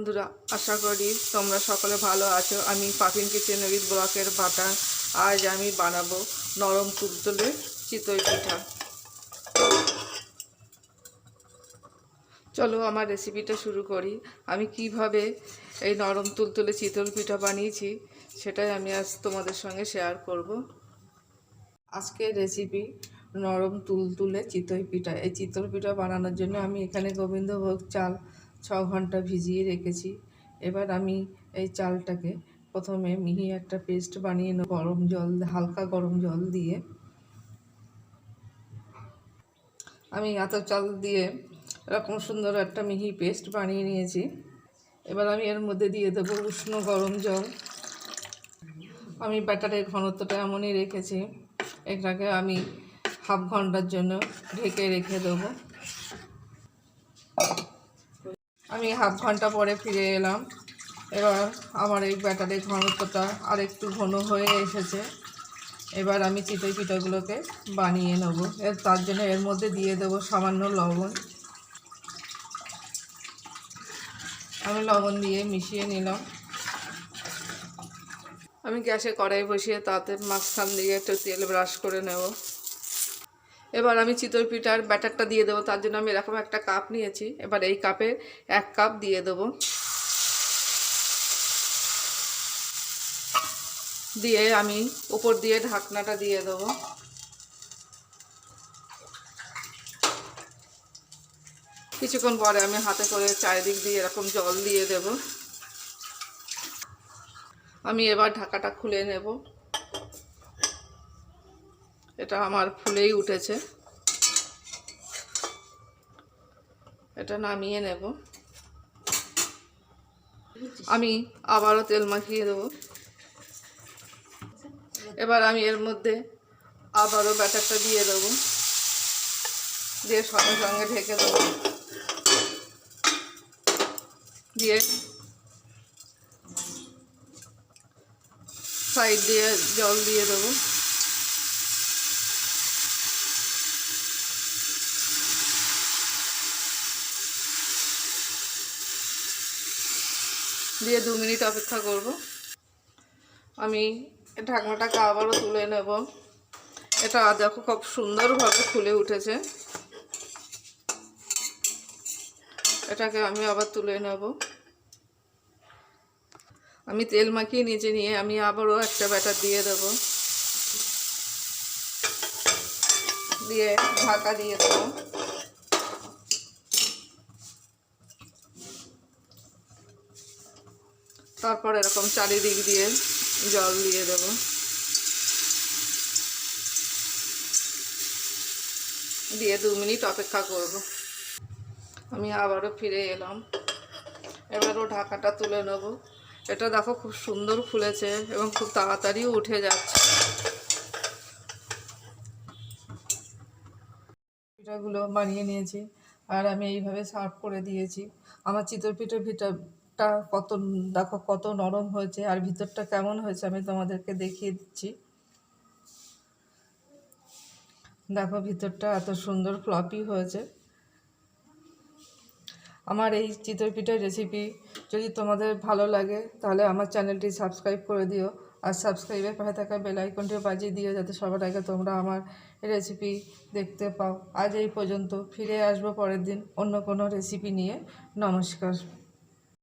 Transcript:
বন্ধুরা, আশা করি তোমরা সকলে ভালো আছো। আমি পাপিন কিচেন উইথ ব্লকের বাটা। আজ আমি বানাবো নরম তুলতুলে চিতই পিঠা। চলো আমার রেসিপিটা শুরু করি। আমি কীভাবে এই নরম তুলতুলে চিতল পিঠা বানিয়েছি, সেটাই আমি আজ তোমাদের সঙ্গে শেয়ার করব। আজকে রেসিপি নরম তুলতুলে চিতই পিঠা। এই চিতল পিঠা বানানোর জন্য আমি এখানে গোবিন্দভোগ চাল ছ ঘণ্টা ভিজিয়ে রেখেছি। এবার আমি এই চালটাকে প্রথমে মিহি একটা পেস্ট বানিয়ে নেব, গরম জল, হালকা গরম জল দিয়ে। আমি এত চাল দিয়ে এরকম সুন্দর একটা মিহি পেস্ট বানিয়ে নিয়েছি। এবার আমি এর মধ্যে দিয়ে দেবো উষ্ণ গরম জল। আমি ব্যাটারের ঘনত্বটা এমনই রেখেছি, এটাকে আমি হাফ ঘণ্টার জন্য ঢেকে রেখে দেবো। আমি হাফ ঘণ্টা পরে ফিরে এলাম। এবার আমার এই ব্যাটারের ঘনত্বটা আর একটু ঘন হয়ে এসেছে। এবার আমি চিতই পিঠাগুলোকে বানিয়ে নেব। এর তার জন্য এর মধ্যে দিয়ে দেবো সামান্য লবণ। আমি লবণ দিয়ে মিশিয়ে নিলাম। আমি গ্যাসে কড়াই বসিয়ে তাতে মাঝখান দিয়ে একটু তেল ব্রাশ করে নেব। এবার আমি চিতই পিঠার ব্যাটারটা দিয়ে দেবো, তার জন্য আমি এরকম একটা কাপ নিয়েছি। এবার এই কাপে এক কাপ দিয়ে দেবো। দিয়ে আমি উপর দিয়ে ঢাকনাটা দিয়ে দেবো। কিছুক্ষণ পরে আমি হাতে করে চারিদিক দিয়ে এরকম জল দিয়ে দেব। আমি এবার ঢাকাটা খুলে নেব। এটা আমার ফুলেই উঠেছে। এটা নামিয়ে নেব। আমি আবারও তেল মাখিয়ে দেব। এবার আমি এর মধ্যে আবারও ব্যাটারটা দিয়ে দেবো। দিয়ে সঙ্গে সঙ্গে ঢেকে দেবো। দিয়ে সাইড দিয়ে জল দিয়ে দেবো। দিয়ে দু মিনিট অপেক্ষা করব। আমি ঢাকনাটাকে আবারও তুলে নেব। এটা দেখো খুব সুন্দরভাবে খুলে উঠেছে। এটাকে আমি আবার তুলে নেব। আমি তেল মাখিয়ে নিচে নিয়ে আমি আবারও একটা ব্যাটার দিয়ে দেব। দিয়ে ঢাকা দিয়ে দেবো। তারপর এরকম চারিদিক দিয়ে জল দিয়ে দেব। দিয়ে দু মিনিট অপেক্ষা করব। আমি আবারও ফিরে এলাম। এবারও ঢাকাটা তুলে নেব। এটা দেখো খুব সুন্দর ফুলেছে এবং খুব তাড়াতাড়িও উঠে যাচ্ছে। পিঠাগুলো বানিয়ে নিয়েছি আর আমি এইভাবে সার্ভ করে দিয়েছি। আমার চিতর পিঠের ভিতরটা কত, দেখো কত নরম হয়েছে আর ভিতরটা কেমন হয়েছে আমি তোমাদেরকে দেখিয়ে দিচ্ছি। দেখো ভিতরটা এত সুন্দর ফ্লপি হয়েছে। আমার এই চিতই পিঠার রেসিপি যদি তোমাদের ভালো লাগে, তাহলে আমার চ্যানেলটি সাবস্ক্রাইব করে দিও আর সাবস্ক্রাইবের পাশে থাকা বেল আইকনটিও বাজিয়ে দিও যাতে সবার আগে তোমরা আমার রেসিপি দেখতে পাও। আজ এই পর্যন্ত ফিরে আসব পরের দিন অন্য কোনো রেসিপি নিয়ে। নমস্কার।